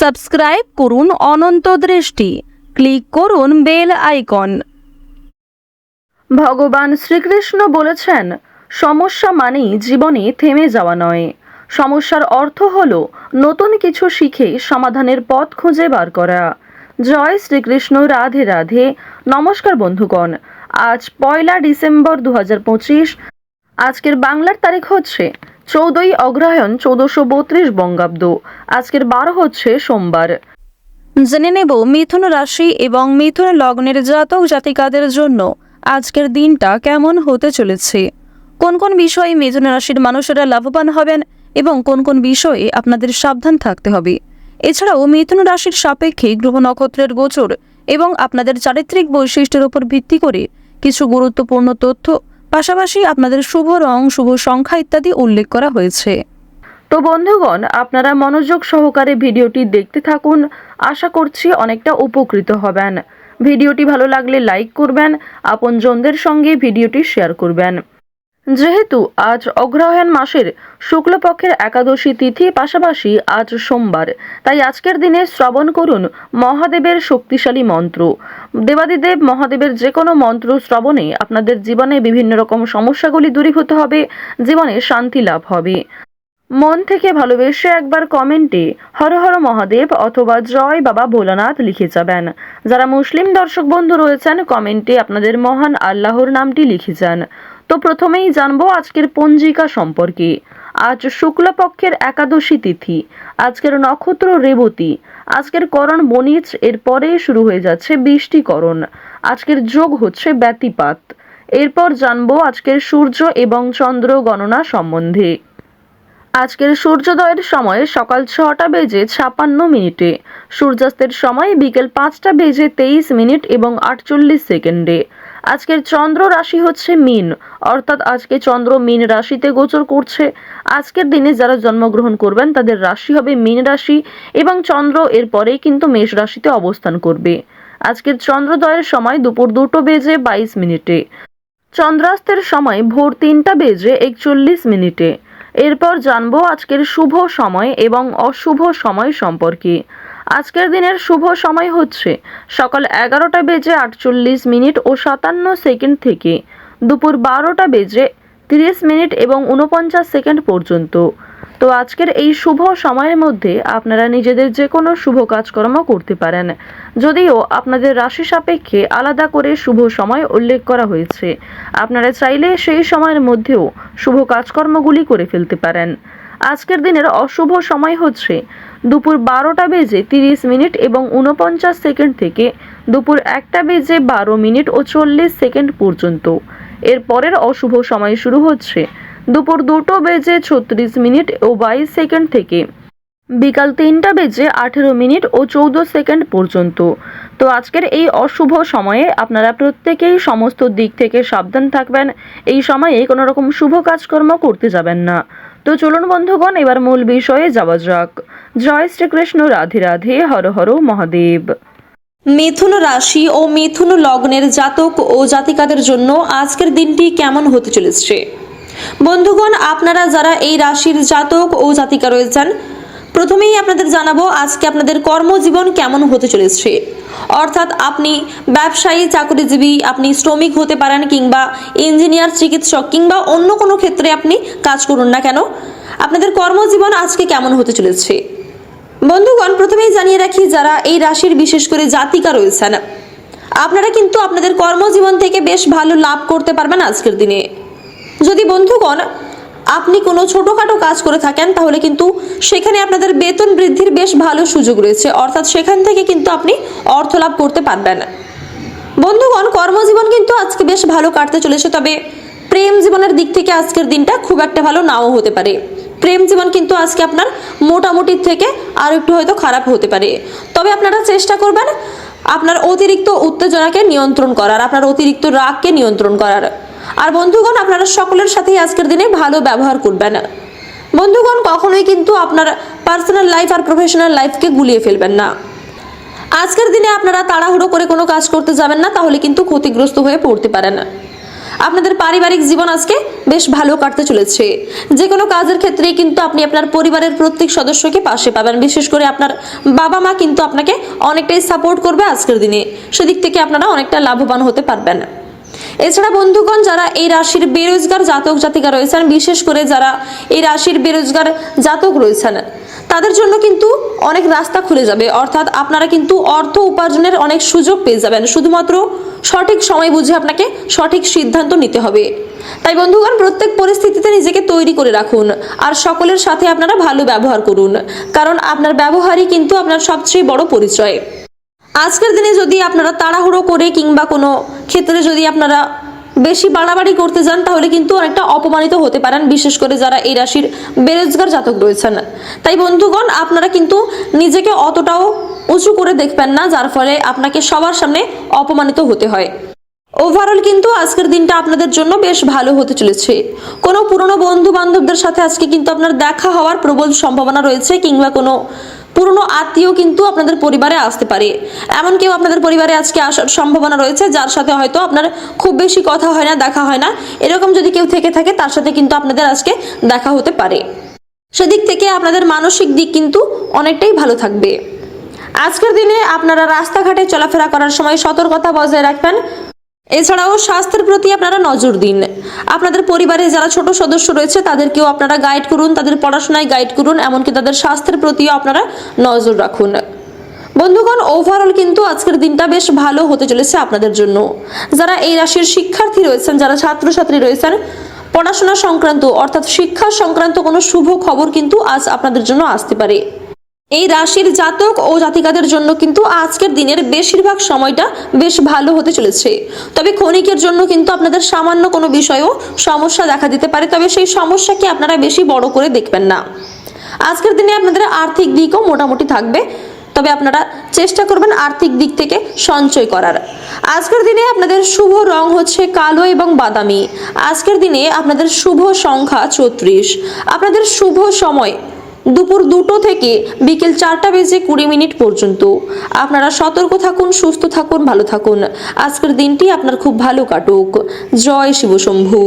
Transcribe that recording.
Subscribe করুন অনন্ত দৃষ্টি। Click করুন বেল আইকন। ভগবান শ্রীকৃষ্ণ বলেছেন, সমস্যা মানেই জীবনে থেমে যাওয়া নয়। সমস্যার অর্থ হল নতুন কিছু শিখে সমাধানের পথ খুঁজে বার করা। জয় শ্রীকৃষ্ণ, রাধে রাধে। নমস্কার বন্ধুগণ, আজ পয়লা ডিসেম্বর দু হাজার পঁচিশ। আজকের বাংলার তারিখ হচ্ছে চৌদ্দই অগ্রহায়ণ চৌদ্দশো বত্রিশ বঙ্গাব্দ। আজকের বারো হচ্ছে সোমবার। জেনে নেব মিথুন রাশি এবং মিথুন লগ্নের জাতক জাতিকাদের জন্য আজকের দিনটা কেমন হতে চলেছে। কোন কোন বিষয়ে মিথুন রাশির মানুষেরা লাভবান হবেন এবং কোন কোন বিষয়ে আপনাদের সাবধান থাকতে হবে। এছাড়াও মিথুন রাশির সাপেক্ষে গ্রহ নক্ষত্রের গোচর এবং আপনাদের চারিত্রিক বৈশিষ্ট্যের উপর ভিত্তি করে কিছু গুরুত্বপূর্ণ তথ্য পাশাপাশি আপনাদের শুভ রং, শুভ সংখ্যা ইত্যাদি উল্লেখ করা হয়েছে। তো বন্ধুগণ, আপনারা মনোযোগ সহকারে ভিডিওটি দেখতে থাকুন। আশা করছি অনেকটা উপকৃত হবেন। ভিডিওটি ভালো লাগলে লাইক করবেন, আপনজনদের সঙ্গে ভিডিওটি শেয়ার করবেন। যেহেতু আজ অগ্রহায়ণ মাসের শুক্লপক্ষের একাদশী তিথি পাশাপাশি আজ সোমবার, তাই আজকের দিনে শ্রবণ করুন মহাদেবের শক্তিশালী মন্ত্র। দেবাদিদেব মহাদেবের যে কোনো মন্ত্র শ্রবণে আপনাদের জীবনে বিভিন্ন রকম সমস্যাগুলি দূরীভূত হবে, জীবনে শান্তি লাভ হবে। মন থেকে ভালোবেসে একবার কমেন্টে হর হর মহাদেব অথবা জয় বাবা ভোলানাথ লিখে যাবেন। যারা মুসলিম দর্শক বন্ধু রয়েছেন, কমেন্টে আপনাদের মহান আল্লাহর নামটি লিখে যান। তো প্রথমেই জানব আজকের পঞ্জিকা সম্পর্কে। আজ শুক্লপক্ষের একাদশী তিথি, আজকের নক্ষত্র রেবতী, আজকের করণ বনিজ এরপরে শুরু হয়ে যাচ্ছে বৃষ্টিকরণ, আজকের যোগ হচ্ছে ব্যতিপাত। এরপর জানব আজকের সূর্য এবং চন্দ্র গণনা সম্বন্ধে। আজকের সূর্যোদয়ের সময় সকাল ছটা বেজে ছাপান্ন মিনিটে, সূর্যাস্তের সময় বিকেল পাঁচটা বেজে তেইশ মিনিট এবং আটচল্লিশ সেকেন্ডে আজকের চন্দ্র রাশি হচ্ছে মিন। অর্থাৎ আজকে চন্দ্র মিন রাশিতে গোচর করছে। আজকের দিনে যারা জন্মগ্রহণ করবেন, তাদের রাশি হবে মিন রাশি এবং চন্দ্র এরপরেই কিন্তু মেষ রাশিতে অবস্থান করবে। আজকের চন্দ্রোদয়ের সময় দুপুর দুটো বেজে বাইশ মিনিটে। চন্দ্রাস্তের সময় ভোর তিনটা বেজে একচল্লিশ মিনিটে। এরপর জানব আজকের শুভ সময় এবং অশুভ সময় সম্পর্কে। আজকের দিনের শুভ সময় হচ্ছে সকাল এগারোটা বেজে আটচল্লিশ মিনিট ও সাতান্ন সেকেন্ড থেকে দুপুর বারোটা বেজে তিরিশ মিনিট এবং উনপঞ্চাশ সেকেন্ড পর্যন্ত। তো আজকের এই শুভ সময়ের মধ্যে আপনারা নিজেদের যে কোনো শুভ কাজকর্ম করতে পারেন। যদিও আপনাদের রাশি সাপেক্ষে আলাদা করে শুভ সময় উল্লেখ করা হয়েছে। আপনারা চাইলে সেই সময়ের মধ্যেও শুভ কাজকর্মগুলি করে ফেলতে পারেন। আজকের দিনের অশুভ সময় হচ্ছে দুপুর বারোটা বেজে তিরিশ মিনিট এবং উনপঞ্চাশ সেকেন্ড থেকে দুপুর একটা বেজে বারো মিনিট ও চল্লিশ সেকেন্ড পর্যন্ত। এর পরের অশুভ সময় শুরু হচ্ছে দুপুর দুটো বেজে ছত্রিশ মিনিট ও বাইশ সেকেন্ড থেকে। বিকাল তিনটা বেজে আঠেরো মিনিট ও চৌদ্দ সেকেন্ড পর্যন্ত। তো আজকের এই অশুভ সময়ে আপনারা প্রত্যেকেই সমস্ত দিক থেকে সাবধান থাকবেন। এই সময়ে কোনো রকম শুভ কাজকর্ম করতে যাবেন না। তো চলুন বন্ধুগণ, এবার মূল বিষয়ে যাওয়া যাক। জয় শ্রীকৃষ্ণ, রাধে রাধে, হর হর মহাদেব। মিথুন রাশি ও মিথুন লগ্নের জাতক ও জাতিকাদের জন্য আজকের দিনটি কেমন হতে চলেছে? বন্ধুগণ, আপনারা যারা এই রাশির জাতক ও জাতিকা রয়েছেন, প্রথমেই আপনাদের জানাব আজকে আপনাদের কর্মজীবন কেমন হতে চলেছে। অর্থাৎ আপনি ব্যবসায়ী, চাকরিজীবী, আপনি শ্রমিক হতে পারেন কিংবা ইঞ্জিনিয়ার চিকিৎসক কিংবা অন্য কোনো ক্ষেত্রে আপনি কাজ করুন না কেন। আপনাদের কর্মজীবন আজকে কেমন হতে চলেছে? বন্ধুগণ, প্রথমেই জানিয়ে রাখি, যারা এই রাশির বিশেষ করে জাতিকা রয়েছেন, আপনারা কিন্তু আপনাদের কর্মজীবন থেকে বেশ ভালো লাভ করতে পারবেন আজকের দিনে। যদি বন্ধুগণ আপনি কোনো ছোটোখাটো কাজ করে থাকেন, তাহলে কিন্তু সেখানে আপনাদের বেতন বৃদ্ধির বেশ ভালো সুযোগ রয়েছে। অর্থাৎ সেখান থেকে কিন্তু আপনি অর্থ লাভ করতে পারবেন। বন্ধুগণ, কর্মজীবন কিন্তু আজকে বেশ ভালো কাটতে চলেছে, তবে প্রেম জীবনের দিক থেকে আজকের দিনটা খুব একটা ভালো নাও হতে পারে। প্রেম জীবন কিন্তু আজকে আপনার মোটামুটির থেকে আর একটু হয়তো খারাপ হতে পারে। তবে আপনারা চেষ্টা করবেন আপনার অতিরিক্ত উত্তেজনাকে নিয়ন্ত্রণ করার, আপনার অতিরিক্ত রাগকে নিয়ন্ত্রণ করার। আর বন্ধুগণ, আপনারা সকলের সাথেই আজকের দিনে ভালো ব্যবহার করবেন। বন্ধুগণ, কখনোই কিন্তু আপনার পার্সোনাল লাইফ আর প্রফেশনাল লাইফকে গুলিয়ে ফেলবেন না। আজকের দিনে আপনারা তাড়াহুড়ো করে কোনো কাজ করতে যাবেন না, তাহলে কিন্তু ক্ষতিগ্রস্ত হয়ে পড়তে পারেন। আপনাদের পারিবারিক জীবন আজকে বেশ ভালো কাটতে চলেছে। যে কোনো কাজের ক্ষেত্রে কিন্তু আপনি আপনার পরিবারের প্রত্যেক সদস্যকে পাশে পাবেন। বিশেষ করে আপনার বাবা মা কিন্তু আপনাকে অনেকটাই সাপোর্ট করবে আজকের দিনে। সেদিক থেকে আপনারা অনেকটা লাভবান হতে পারবেন। এছাড়া বন্ধুগণ, যারা এই রাশির বেরোজগার জাতক জাতিকা রয়েছেন, বিশেষ করে যারা এই রাশির বেরোজগার জাতক রয়েছেন, তাদের জন্য কিন্তু অনেক রাস্তা খুলে যাবে। অর্থাৎ আপনারা কিন্তু অর্থ উপার্জনের অনেক সুযোগ পেয়ে যাবেন। শুধুমাত্র সঠিক সময় বুঝে আপনাকে সঠিক সিদ্ধান্ত নিতে হবে। তাই বন্ধুগণ, প্রত্যেক পরিস্থিতিতে নিজেকে তৈরি করে রাখুন আর সকলের সাথে আপনারা ভালো ব্যবহার করুন। কারণ আপনার ব্যবহারই কিন্তু আপনার সবচেয়ে বড় পরিচয়। আজকের দিনে যদি আপনারা তাড়াহুড়ো করে কিংবা কোনো ক্ষেত্রে যদি আপনারা বেশি বাড়াবাড়ি করতে যান, তাহলে কিন্তু অনেকটা অপমানিত হতে পারেন, বিশেষ করে যারা এই রাশির বেরোজগার জাতক রয়েছেন। তাই বন্ধুগণ, আপনারা কিন্তু নিজেকে অতটাও উঁচু করে দেখবেন না, যার ফলে আপনাকে সবার সামনে অপমানিত হতে হয়। ওভারঅল কিন্তু আজকের দিনটা আপনাদের জন্য বেশ ভালো হতে চলেছে। কোনো পুরনো বন্ধু বান্ধবদের সাথে আজকে কিন্তু আপনার দেখা হওয়ার প্রবল সম্ভাবনা রয়েছে কিংবা কোনো পুরনো আত্মীয় কিন্তু আপনাদের পরিবারে আসতে পারে। এমন কেউ আপনাদের পরিবারে আজকে আসার সম্ভাবনা রয়েছে, যার সাথে হয়তো আপনার খুব বেশি কথা হয় না, দেখা হয় না। এরকম যদি কেউ থেকে থাকে, তার সাথে কিন্তু আপনাদের আজকে দেখা হতে পারে। সেদিক থেকে আপনাদের মানসিক দিক কিন্তু অনেকটাই ভালো থাকবে। আজকের দিনে আপনারা রাস্তাঘাটে চলাফেরা করার সময় সতর্কতা বজায় রাখবেন। এছাড়াও স্বাস্থ্যের প্রতি আপনারা নজর দিন। আপনাদের পরিবারে যারা ছোট সদস্য রয়েছে, তাদেরকেও আপনারা গাইড করুন, তাদের পড়াশোনায় গাইড করুন, এমনকি তাদের স্বাস্থ্যের প্রতিও আপনারা নজর রাখুন। বন্ধুগণ ওভারঅল কিন্তু আজকের দিনটা বেশ ভালো হতে চলেছে আপনাদের জন্য। যারা এই রাশির শিক্ষার্থী রয়েছেন, যারা ছাত্রছাত্রী রয়েছেন, পড়াশোনা সংক্রান্ত অর্থাৎ শিক্ষা সংক্রান্ত কোনো শুভ খবর কিন্তু আজ আপনাদের জন্য আসতে পারে। এই রাশির জাতক ও জাতিকাদের জন্য কিন্তু আজকের দিনের বেশিরভাগ সময়টা বেশ ভালো হতে চলেছে। তবে ক্ষণিকের জন্য কিন্তু আপনাদের সামান্য কোনো বিষয়েও সমস্যা দেখা দিতে পারে, তবে সেই সমস্যাকে আপনারা বেশি বড় করে দেখবেন না। আজকের দিনে আপনাদের আর্থিক দিকও মোটামুটি থাকবে, তবে আপনারা চেষ্টা করবেন আর্থিক দিক থেকে সঞ্চয় করার। আজকের দিনে আপনাদের শুভ রং হচ্ছে কালো এবং বাদামি। আজকের দিনে আপনাদের শুভ সংখ্যা চৌত্রিশ আপনাদের শুভ সময় দুপুর দুটো থেকে বিকেল চারটা বেজে কুড়ি মিনিট পর্যন্ত। আপনারা সতর্ক থাকুন, সুস্থ থাকুন, ভালো থাকুন। আজকের দিনটি আপনার খুব ভালো কাটুক। জয় শিবশম্ভু।